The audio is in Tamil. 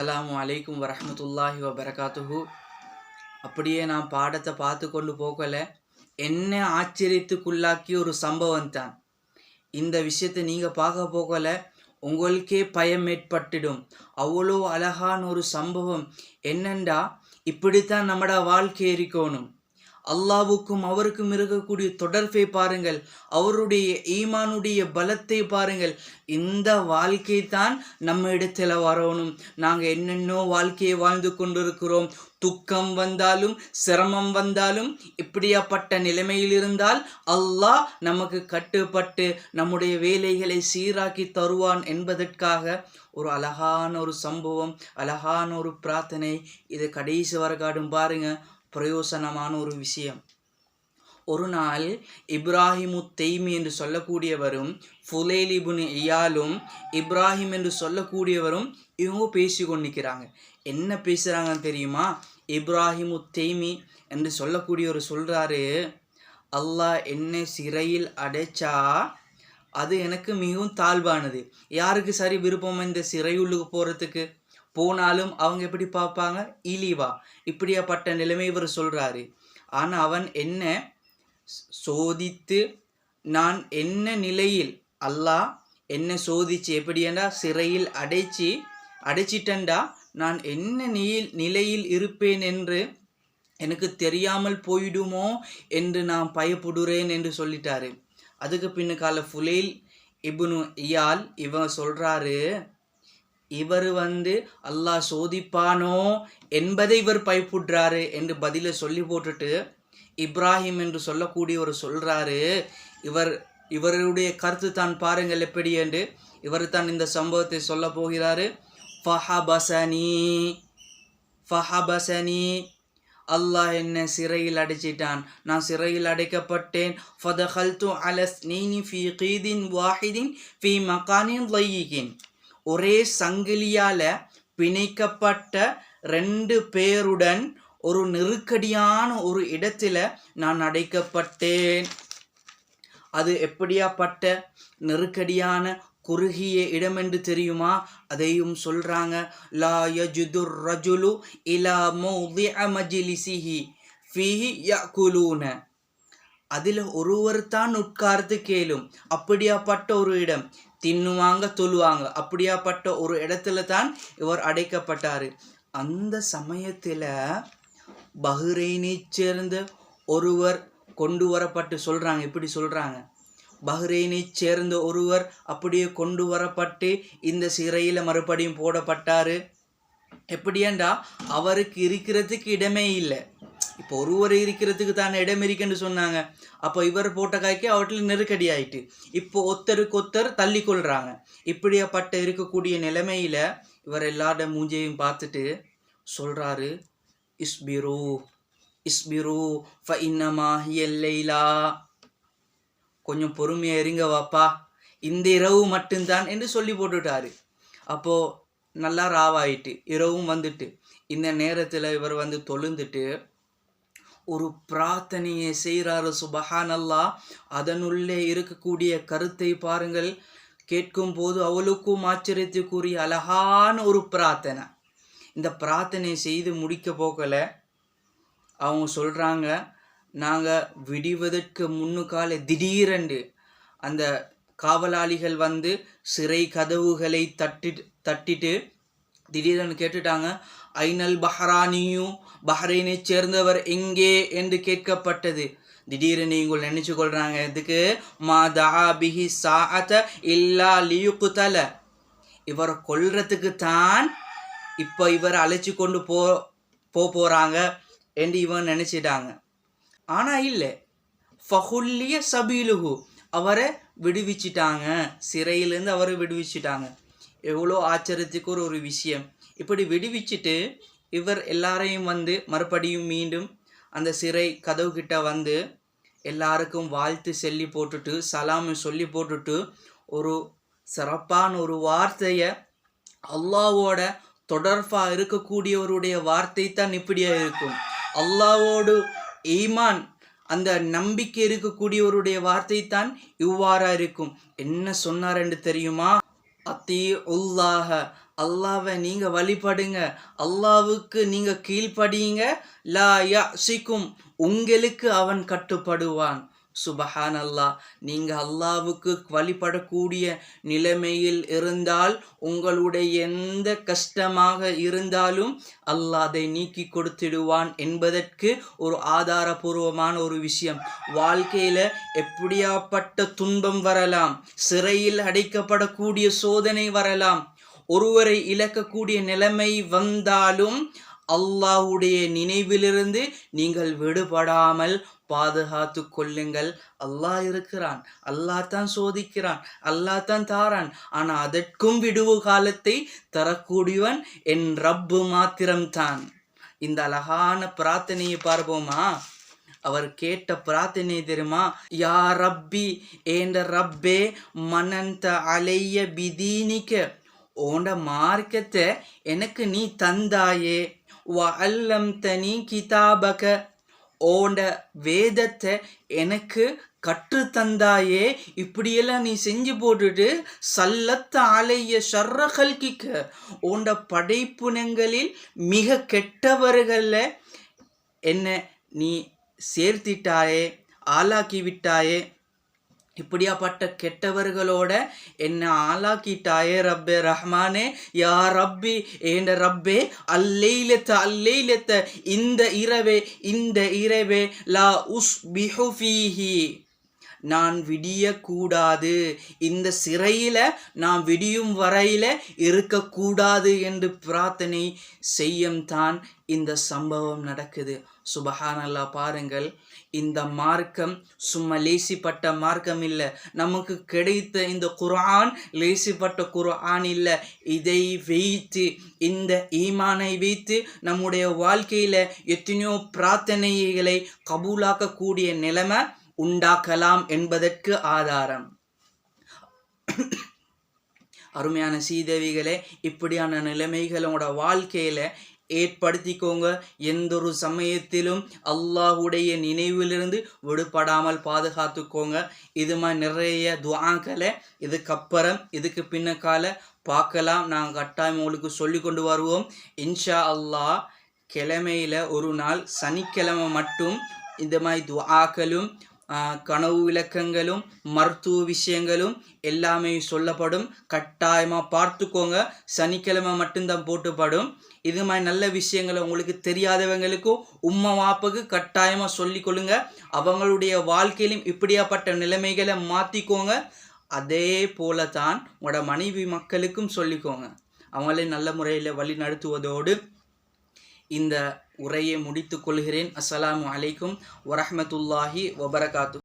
அஸ்ஸலாமு அலைக்கும் வரமத்துல்லாஹி வபரகாத்துஹு. அப்படியே நான் பாடத்தை பார்த்து கொண்டு போகல. என்ன ஆச்சரியத்துக்குள்ளாக்கிய ஒரு சம்பவம் தான். இந்த விஷயத்தை நீங்கள் பார்க்க போகல. உங்களுக்கே பயம் ஏற்பட்டுடும். அவ்வளோ அழகான ஒரு சம்பவம். என்னண்டா? இப்படித்தான் நம்மட வாழ்க்கை இருக்கணும். அல்லாவுக்கும் அவருக்கும் இருக்கக்கூடிய தொடர்பை பாருங்கள். அவருடைய ஈமானுடைய பலத்தை பாருங்கள். இந்த வாழ்க்கை தான் நம்ம இடத்துல வரணும். நாங்கள் என்னென்னோ வாழ்க்கையை வாழ்ந்து கொண்டிருக்கிறோம். துக்கம் வந்தாலும் சிரமம் வந்தாலும் இப்படியாப்பட்ட நிலைமையில் இருந்தால் அல்லாஹ் நமக்கு கட்டுப்பட்டு நம்முடைய வேலைகளை சீராக்கி தருவான் என்பதற்காக ஒரு அழகான ஒரு சம்பவம் அழகான ஒரு பிரார்த்தனை. இது கடைசி வரகாடும் பாருங்கள் பிரயோசனமான ஒரு விஷயம். ஒரு நாள் இப்ராஹிமு தெய்மி என்று சொல்லக்கூடியவரும் ஃபுலேலிபுன் இயாலும் இப்ராஹிம் என்று சொல்லக்கூடியவரும் இவங்க பேசி கொண்டிருக்கிறாங்க. என்ன பேசுகிறாங்கன்னு தெரியுமா? இப்ராஹிமு தெய்மி என்று சொல்லக்கூடியவர் சொல்கிறாரு அல்லாஹ் என்னை சிறையில் அடைச்சா அது எனக்கு மிகவும் தாழ்வானது. யாருக்கு சரி விருப்பம் இந்த சிறையுள்ளுக்கு போகிறதுக்கு போனாலும் அவங்க எப்படி பார்ப்பாங்க? இழிவா. இப்படியாப்பட்ட நிலைமை இவர் சொல்கிறாரு ஆனால் அவன் என்ன சோதித்து நான் என்ன நிலையில் அல்லாஹ் என்ன சோதிச்சு எப்படியண்டா? சிறையில் அடைச்சி அடைச்சிட்டண்டா நான் என்ன நிலையில் நிலையில் இருப்பேன் என்று எனக்கு தெரியாமல் போயிடுமோ என்று நான் பயப்படுறேன் என்று சொல்லிட்டாரு. அதுக்கு பின்னுக்கால ஃபுலேல் இபுனு இயால் இவன் சொல்கிறாரு இவர் வந்து அல்லாஹ் சோதிப்பானோ என்பதை இவர் பயப்புடுறாரு என்று பதிலை சொல்லி போட்டுட்டு இப்ராஹிம் என்று சொல்லக்கூடியவர் சொல்கிறாரு இவர் இவருடைய கருத்து தான் பாருங்கள் எப்படி என்று. இவர் தான் இந்த சம்பவத்தை சொல்ல போகிறாரு. ஃபஹபசனி ஃபஹபசனி. அல்லாஹ் என்ன சிறையில் அடைச்சிட்டான். நான் சிறையில் அடைக்கப்பட்டேன். ஃபதஹல்து அலஸ் நீனி ஃபி கீதின் வாஹிதின் ஃபி மகானின் லையிகின். ஒரே சங்கிலியால பிணைக்கப்பட்ட ரெண்டு பேருடன் ஒரு நெருக்கடியான ஒரு இடத்துல நான் அடைக்கப்பட்டேன். அது எப்படியாப்பட்ட நெருக்கடியான குறுகிய இடம் என்று தெரியுமா? அதையும் சொல்றாங்க லா யஜுதுர் ரஜுலு இலா மௌதிஅ மஜ்லிசிஹி ஃபீஹி யகுலூன. அதில் ஒருவர் தான் உட்கார்ந்து கேளும். அப்படியாப்பட்ட ஒரு இடம். தின்னுவாங்க தொழுவாங்க. அப்படியாப்பட்ட ஒரு இடத்துல தான் இவர் அடைக்கப்பட்டார். அந்த சமயத்தில் பஹ்ரைனை சேர்ந்த ஒருவர் கொண்டு வரப்பட்டு சொல்கிறாங்க இப்படி சொல்கிறாங்க பஹ்ரைனை சேர்ந்த ஒருவர் அப்படியே கொண்டு வரப்பட்டு இந்த சிறையில் மறுபடியும் போடப்பட்டார். எப்படியாண்டா? அவருக்கு இருக்கிறதுக்கு இடமே இல்லை. இப்போ ஒருவர் இருக்கிறதுக்கு தானே இடம் இருக்குன்னு சொன்னாங்க. அப்போ இவர் போட்ட காய்க்கு அவற்றில் நெருக்கடி ஆயிட்டு இப்போ ஒத்தருக்கு ஒத்தர் தள்ளி கொள்கிறாங்க இப்படியாப்பட்ட இருக்கக்கூடிய நிலைமையில் இவர் எல்லாரோட மூஞ்சையும் பார்த்துட்டு சொல்கிறாரு இஸ்பிரு இஸ்பிரு ஃப இன்னமா எல்லைலா கொஞ்சம் பொறுமையாக இருங்க வாப்பா இந்த இரவு மட்டும்தான் என்று சொல்லி போட்டுட்டாரு. அப்போது நல்லா ராவாயிட்டு இரவும் வந்துட்டு இந்த நேரத்தில் இவர் வந்து தொழுந்துட்டு ஒரு பிரார்த்தனையை செய்கிறாரு சுபஹானல்லா. அதனுள்ளே இருக்கக்கூடிய கருத்தை பாருங்கள். கேட்கும் போது அவளுக்கும் ஆச்சரியத்துக்குரிய அழகான ஒரு பிரார்த்தனை. இந்த பிரார்த்தனை செய்து முடிக்க போகல. அவங்க சொல்கிறாங்க நாங்கள் விடிவதற்கு முன்னுக்கால திடீரென்று அந்த காவலாளிகள் வந்து சிறை கதவுகளை தட்டி தட்டிட்டு திடீரென்று கேட்டுட்டாங்க ஐநல் பஹ்ரானியும் பஹ்ரைனை சேர்ந்தவர் எங்கே? என்று கேட்கப்பட்டது. திடீரென்று இவங்க நினைச்சு கொள்றாங்க இதுக்கு மா பிஹி சாஅத இல்லா லியுக்குதல இவரை கொல்றதுக்கு தான் இப்போ இவரை அழைச்சி கொண்டு போ போ போகிறாங்க என்று இவன் நினச்சிட்டாங்க. ஆனால் இல்லை. ஃபஹுல்லிய சபீலுகு அவரை விடுவிச்சிட்டாங்க. சிறையிலேருந்து அவரை விடுவிச்சிட்டாங்க. எவ்வளோ ஆச்சரியத்துக்கு ஒரு ஒரு விஷயம். இப்படி விடுவிச்சிட்டு இவர் எல்லாரையும் வந்து மறுபடியும் மீண்டும் அந்த சிறை கதவு கிட்ட வந்து எல்லாருக்கும் வாழ்த்து சொல்லி போட்டுட்டு சலாமை சொல்லி போட்டுட்டு ஒரு சிறப்பான ஒரு வார்த்தையை அல்லாவோட தொடர்பாக இருக்கக்கூடியவருடைய வார்த்தை தான் இப்படியாக இருக்கும். அல்லாவோடு ஈமான் அந்த நம்பிக்கை இருக்கக்கூடியவருடைய வார்த்தை தான் இவ்வாறாக இருக்கும். என்ன சொன்னார் என்று தெரியுமா? அத்தி உல்லாஹ அல்லாவை நீங்க வழிபடுங்க. அல்லாவுக்கு நீங்க கீழ்ப்படியுங்க. லா சிக்கும் உங்களுக்கு அவன் கட்டுப்படுவான். சுபஹான் அல்லாஹ் நீங்க அல்லாவுக்கு வழிபடக்கூடிய நிலைமையில் இருந்தால் உங்களுடைய எந்த கஷ்டமாக இருந்தாலும் அல்லாஹ் அதை நீக்கி கொடுத்திடுவான் என்பதற்கு ஒரு ஆதாரபூர்வமான ஒரு விஷயம். வாழ்க்கையில எப்படியாப்பட்ட துன்பம் வரலாம் சிறையில் அடைக்கப்படக்கூடிய சோதனை வரலாம் ஒருவரை இழக்கக்கூடிய நிலைமை வந்தாலும் அல்லாஹ்வுடைய நினைவிலிருந்து நீங்கள் விடுபடாமல் பாதுகாத்து கொள்ளுங்கள். அல்லாஹ் இருக்கிறான். அல்லாஹ் தான் சோதிக்கிறான். அல்லாஹ் தான் தாரான். ஆனால் அதற்கும் விடுவு காலத்தை தரக்கூடியவன் என் ரப்பு மாத்திரம்தான். இந்த அழகான பிரார்த்தனையை பார்ப்போமா? அவர் கேட்ட பிரார்த்தனை தெரியுமா? யா ரப்பி ஏண்ட ரப்பே மனந்த அலைய பிதீனிக்க ஓண்ட மார்க்கத்தை எனக்கு நீ தந்தாயே. வ அல்லம் தனி கிதாபக. ஓண்ட வேதத்தை எனக்கு கற்று தந்தாயே. இப்படியெல்லாம் நீ செஞ்சு போட்டுட்டு சல்லத்த ஆலைய ஷர்ர கல்கிக்க. உண்ட படைப்புனங்களில் மிக கெட்டவர்களில் என்ன நீ சேர்த்திட்டாயே ஆளாக்கி விட்டாயே. இப்படியாப்பட்ட கெட்டவர்களோட என்னை ஆளாக்கிட்டாயே ரப்பே ரஹ்மானே. யா ரப்பி ஏண்ட ரப்பே அல்லைலத்த அல்லைலத்த இந்த இரவே இந்த இரவே லா உஸ் பிஹுஃபீஹி நான் விடியக்கூடாது. இந்த சிறையில் நான் விடியும் வரையில் இருக்கக்கூடாது என்று பிரார்த்தனை செய்யும் தான் இந்த சம்பவம் நடக்குது. சுபஹானல்லா பாருங்கள். இந்த மார்க்கம் சும்மா லேசிப்பட்ட மார்க்கம் இல்லை. நமக்கு கிடைத்த இந்த குர்ஆன் லேசிப்பட்ட குர்ஆன் இல்லை. இதை வைத்து இந்த ஈமானை வைத்து நம்முடைய வாழ்க்கையில் எத்தனையோ பிரார்த்தனைகளை கபூலாக்கக்கூடிய நிலைமை உண்டாக்கலாம் என்பதற்கு ஆதாரம். அருமையான சீதேவிகளே இப்படியான நிலைமைகளோட வாழ்க்கையில் ஏற்படுத்திக்கோங்க. எந்த ஒரு சமயத்திலும் அல்லாஹுடைய நினைவிலிருந்து விடுபடாமல் பாதுகாத்துக்கோங்க. இது மாதிரி நிறைய துவாக்களை இதுக்கப்புறம் இதுக்கு பின்னக்கால பார்க்கலாம். நாங்கள் கட்டாயம் உங்களுக்கு சொல்லி கொண்டு வருவோம். இன்ஷா அல்லாஹ் கிழமையில ஒரு நாள் சனிக்கிழமை மட்டும் இந்த மாதிரி துவாக்களும் கனவு விளக்கங்களும் மருத்துவ விஷயங்களும் எல்லாமே சொல்லப்படும். கட்டாயமாக பார்த்துக்கோங்க. சனிக்கிழமை மட்டும்தான் போட்டுப்படும். இது மாதிரி நல்ல விஷயங்களை உங்களுக்கு தெரியாதவங்களுக்கும் உம்மா வாப்புக்கு கட்டாயமாக சொல்லிக் கொள்ளுங்க. அவங்களுடைய வாழ்க்கையிலும் இப்படியாப்பட்ட நிலைமைகளை மாற்றிக்கோங்க அதே போல தான் உங்களோட மனைவி மக்களுக்கும் சொல்லிக்கோங்க. அவங்களே நல்ல முறையில் வழி நடத்துவதோடு இந்த உரையை முடித்துக் கொள்கிறேன். அஸ்ஸலாமு அலைக்கும் வரஹ்மத்துல்லாஹி வபரகாத்து.